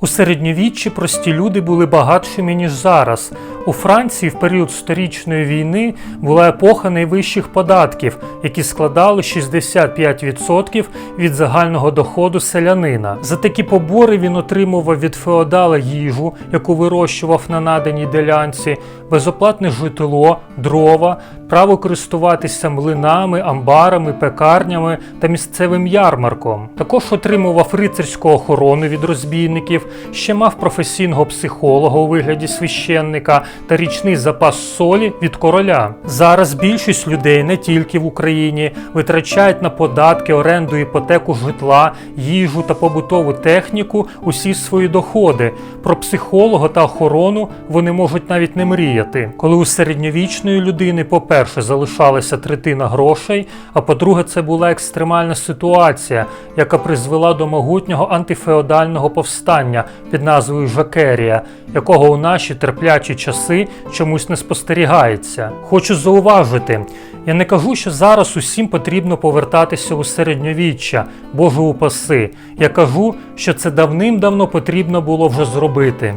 У середньовіччі прості люди були багатшими, ніж зараз. У Франції в період сторічної війни була епоха найвищих податків, які складали 65% від загального доходу селянина. За такі побори він отримував від феодала їжу, яку вирощував на наданій ділянці, безоплатне житло, дрова, право користуватися млинами, амбарами, пекарнями та місцевим ярмарком. Також отримував рицарську охорону від розбійників, ще мав професійного психолога у вигляді священника та річний запас солі від короля. Зараз більшість людей не тільки в Україні витрачають на податки, оренду, іпотеку житла, їжу та побутову техніку усі свої доходи. Про психолога та охорону вони можуть навіть не мріяти. Коли у середньовічної людини, по-перше, залишалася третина грошей, а по-друге, це була екстремальна ситуація, яка призвела до могутнього антифеодального повстання під назвою Жакерія, якого у наші терплячі часи чомусь не спостерігається. Хочу зауважити, я не кажу, що зараз усім потрібно повертатися у середньовіччя, Боже упаси. Я кажу, що це давним-давно потрібно було вже зробити.